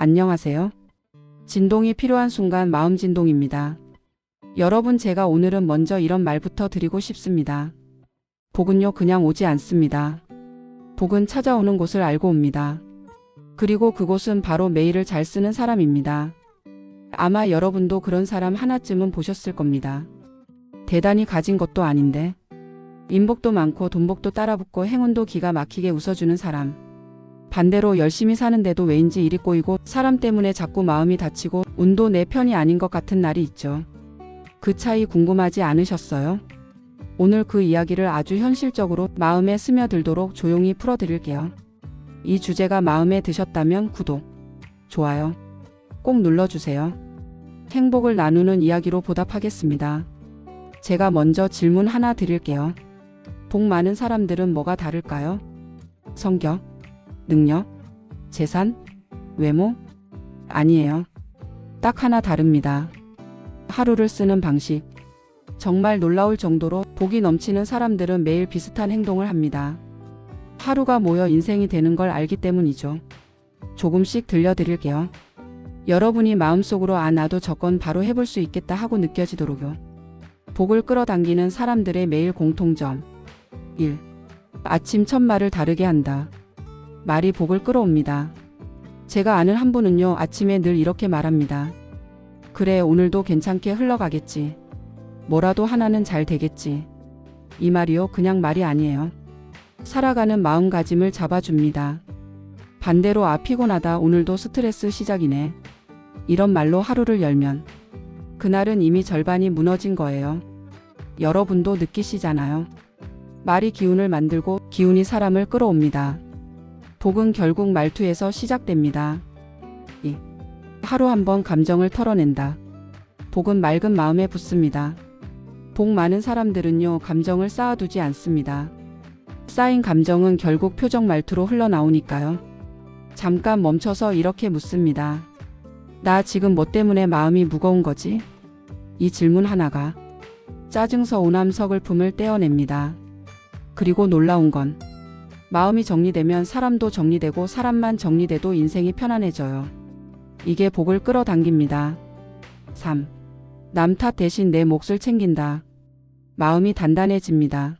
안녕하세요. 진동이 필요한 순간 마음 진동입니다. 여러분 제가 오늘은 먼저 이런 말부터 드리고 싶습니다. 복은요 그냥 오지 않습니다. 복은 찾아오는 곳을 알고 옵니다. 그리고 그곳은 바로 메일을 잘 쓰는 사람입니다. 아마 여러분도 그런 사람 하나쯤은 보셨을 겁니다. 대단히 가진 것도 아닌데 인복도 많고 돈복도 따라붙고 행운도 기가 막히게 웃어주는 사람. 반대로 열심히 사는데도 왜인지 일이 꼬이고 사람 때문에 자꾸 마음이 다치고 운도 내 편이 아닌 것 같은 날이 있죠. 그 차이 궁금하지 않으셨어요? 오늘 그 이야기를 아주 현실적으로 마음에 스며들도록 조용히 풀어드릴게요. 이 주제가 마음에 드셨다면 구독, 좋아요 꼭 눌러주세요. 행복을 나누는 이야기로 보답하겠습니다. 제가 먼저 질문 하나 드릴게요. 복 많은 사람들은 뭐가 다를까요? 성격, 능력, 재산, 외모? 아니에요. 딱 하나 다릅니다. 하루를 쓰는 방식. 정말 놀라울 정도로 복이 넘치는 사람들은 매일 비슷한 행동을 합니다. 하루가 모여 인생이 되는 걸 알기 때문이죠. 조금씩 들려드릴게요. 여러분이 마음속으로 아 나도 저건 바로 해볼 수 있겠다 하고 느껴지도록요. 복을 끌어당기는 사람들의 매일 공통점. 1. 아침 첫 말을 다르게 한다. 말이 복을 끌어옵니다. 제가 아는 한 분은요, 아침에 늘 이렇게 말합니다. 그래, 오늘도 괜찮게 흘러가겠지. 뭐라도 하나는 잘 되겠지. 이 말이요, 그냥 말이 아니에요. 살아가는 마음가짐을 잡아줍니다. 반대로 아, 피곤하다, 오늘도 스트레스 시작이네. 이런 말로 하루를 열면, 그날은 이미 절반이 무너진 거예요. 여러분도 느끼시잖아요. 말이 기운을 만들고 기운이 사람을 끌어옵니다. 복은 결국 말투에서 시작됩니다. 2. 하루 한 번 감정을 털어낸다. 복은 맑은 마음에 붙습니다. 복 많은 사람들은요, 감정을 쌓아두지 않습니다. 쌓인 감정은 결국 표정 말투로 흘러나오니까요. 잠깐 멈춰서 이렇게 묻습니다. 나 지금 뭐 때문에 마음이 무거운 거지? 이 질문 하나가 짜증 서운함 서글픔을 떼어냅니다. 그리고 놀라운 건 마음이 정리되면 사람도 정리되고 사람만 정리돼도 인생이 편안해져요. 이게 복을 끌어당깁니다. 3. 남 탓 대신 내 몫을 챙긴다. 마음이 단단해집니다.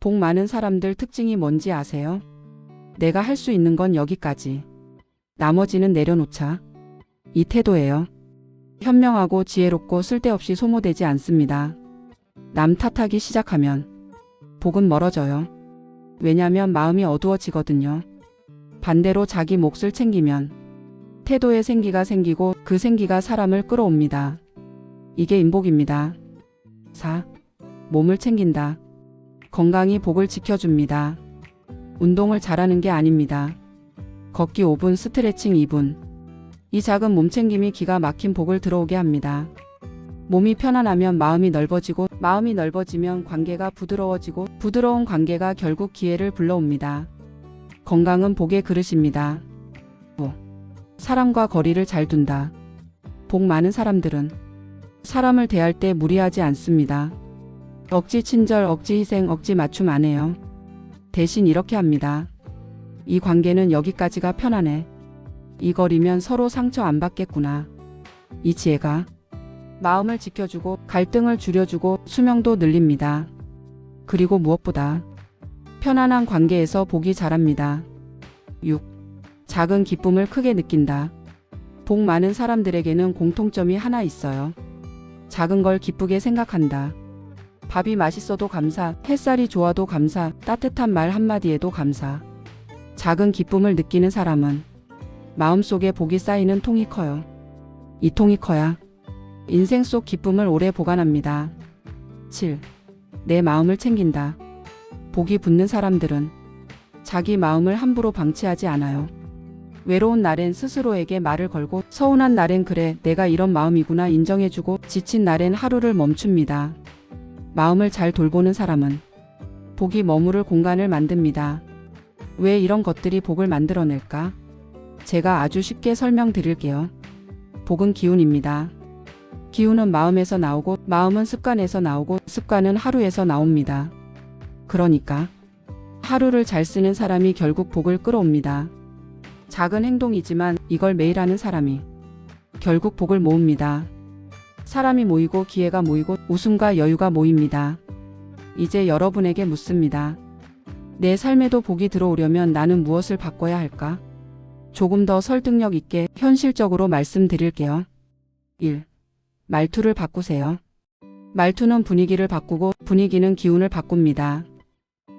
복 많은 사람들 특징이 뭔지 아세요? 내가 할 수 있는 건 여기까지. 나머지는 내려놓자. 이 태도예요. 현명하고 지혜롭고 쓸데없이 소모되지 않습니다. 남 탓하기 시작하면 복은 멀어져요. 왜냐면 마음이 어두워지거든요. 반대로 자기 몫을 챙기면 태도에 생기가 생기고 그 생기가 사람을 끌어옵니다. 이게 인복입니다. 4. 몸을 챙긴다. 건강이 복을 지켜줍니다. 운동을 잘하는 게 아닙니다. 걷기 5분, 스트레칭 2분. 이 작은 몸 챙김이 기가 막힌 복을 들어오게 합니다. 몸이 편안하면 마음이 넓어지고 마음이 넓어지면 관계가 부드러워지고 부드러운 관계가 결국 기회를 불러옵니다. 건강은 복의 그릇입니다. 5. 사람과 거리를 잘 둔다. 복 많은 사람들은 사람을 대할 때 무리하지 않습니다. 억지 친절, 억지 희생, 억지 맞춤 안 해요. 대신 이렇게 합니다. 이 관계는 여기까지가 편하네. 이 거리면 서로 상처 안 받겠구나. 이 지혜가 마음을 지켜주고 갈등을 줄여주고 수명도 늘립니다. 그리고 무엇보다 편안한 관계에서 복이 자랍니다. 6. 작은 기쁨을 크게 느낀다. 복 많은 사람들에게는 공통점이 하나 있어요. 작은 걸 기쁘게 생각한다. 밥이 맛있어도 감사, 햇살이 좋아도 감사, 따뜻한 말 한마디에도 감사. 작은 기쁨을 느끼는 사람은 마음속에 복이 쌓이는 통이 커요. 이 통이 커야 인생 속 기쁨을 오래 보관합니다. 7. 내 마음을 챙긴다. 복이 붙는 사람들은 자기 마음을 함부로 방치하지 않아요. 외로운 날엔 스스로에게 말을 걸고 서운한 날엔 그래 내가 이런 마음이구나 인정해주고 지친 날엔 하루를 멈춥니다. 마음을 잘 돌보는 사람은 복이 머무를 공간을 만듭니다. 왜 이런 것들이 복을 만들어낼까? 제가 아주 쉽게 설명드릴게요. 복은 기운입니다. 기운은 마음에서 나오고 마음은 습관에서 나오고 습관은 하루에서 나옵니다. 그러니까 하루를 잘 쓰는 사람이 결국 복을 끌어옵니다. 작은 행동이지만 이걸 매일 하는 사람이 결국 복을 모읍니다. 사람이 모이고 기회가 모이고 웃음과 여유가 모입니다. 이제 여러분에게 묻습니다. 내 삶에도 복이 들어오려면 나는 무엇을 바꿔야 할까? 조금 더 설득력 있게 현실적으로 말씀드릴게요. 1. 말투를 바꾸세요. 말투는 분위기를 바꾸고 분위기는 기운을 바꿉니다.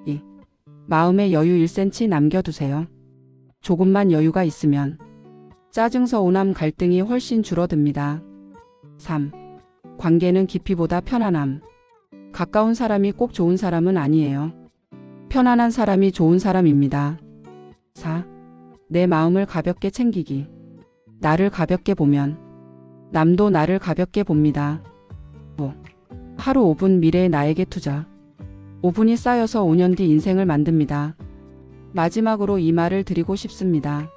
2. 마음에 여유 1cm 남겨두세요. 조금만 여유가 있으면 짜증 서운함 갈등이 훨씬 줄어듭니다. 3. 관계는 깊이보다 편안함. 가까운 사람이 꼭 좋은 사람은 아니에요. 편안한 사람이 좋은 사람입니다. 4. 내 마음을 가볍게 챙기기. 나를 가볍게 보면 남도 나를 가볍게 봅니다. 5. 하루 5분 미래의 나에게 투자. 5분이 쌓여서 5년 뒤 인생을 만듭니다. 마지막으로 이 말을 드리고 싶습니다.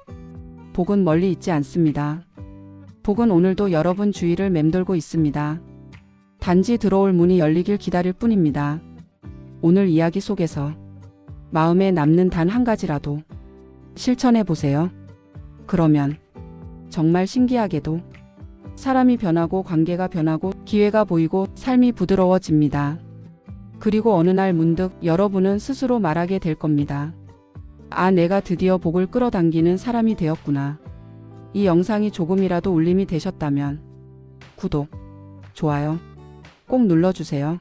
복은 멀리 있지 않습니다. 복은 오늘도 여러분 주위를 맴돌고 있습니다. 단지 들어올 문이 열리길 기다릴 뿐입니다. 오늘 이야기 속에서 마음에 남는 단 한 가지라도 실천해 보세요. 그러면 정말 신기하게도 사람이 변하고 관계가 변하고 기회가 보이고 삶이 부드러워집니다. 그리고 어느 날 문득 여러분은 스스로 말하게 될 겁니다. 아, 내가 드디어 복을 끌어당기는 사람이 되었구나. 이 영상이 조금이라도 울림이 되셨다면 구독, 좋아요 꼭 눌러주세요.